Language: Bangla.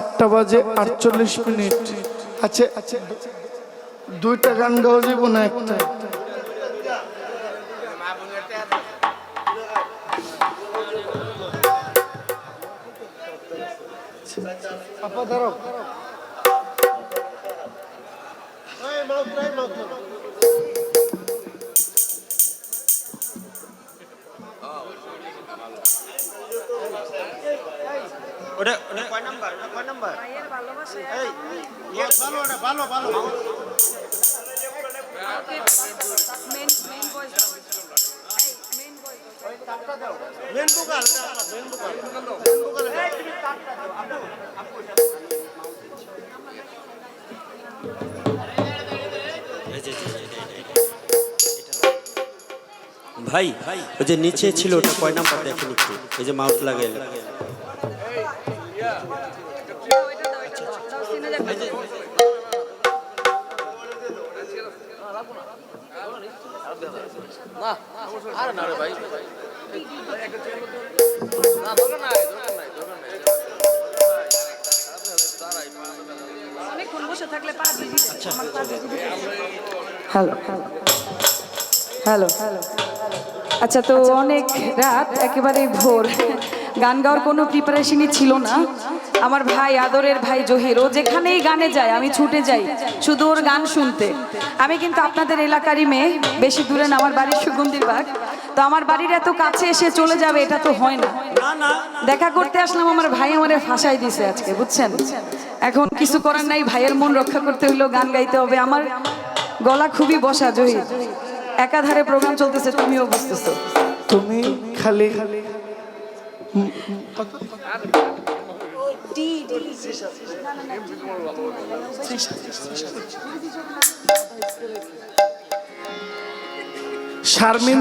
আটটা বাজে আটচল্লিশ মিনিট। আছে আচ্ছা দুইটা গান গাওয়া যাব না একটা। আপা ধরো ওটা ওটা কয় নাম্বার? ওটা কয় নাম্বার? এই ভালো ওটা ভালো ভালো। মেন মেন ভয়েস এই main voice main vocal main vocal ভাই ওই যে নিচে ছিল ওটা কয় নাম্বার দেখেন একটু। এই যে মাউথ লাগাই ভিজি হ্যালো হ্যালো আচ্ছা তো অনেক রাত, একেবারে ভোর। গান গাওয়ার কোনো প্রিপারেশনই ছিল না। আমার ভাই আদরের ভাই জহির ও যেখানেই গানে যায় আমি ছুটে যাই শুধু ওর গান শুনতে। আমি কিন্তু আপনাদের এলাকারই মেয়ে বেশি দূরে না আমার বাড়ির সুগন্ধির বাগ তো আমার বাড়ির এত কাছে এসে চলে যাবে এটা তো হয় না। না না। দেখা করতে আসলাম আমার ভাই আমারে ফাঁসাই দিছে আজকে বুঝছেন? এখন কিছু করার নাই ভাইয়ের মন রক্ষা করতে হইলেও গান গাইতে হবে। আমার গলা খুবই বসা জহির। একাধারে প্রোগ্রাম চলতেছে তুমিও বুঝতেছো। তুমি খালি খালি শারমিন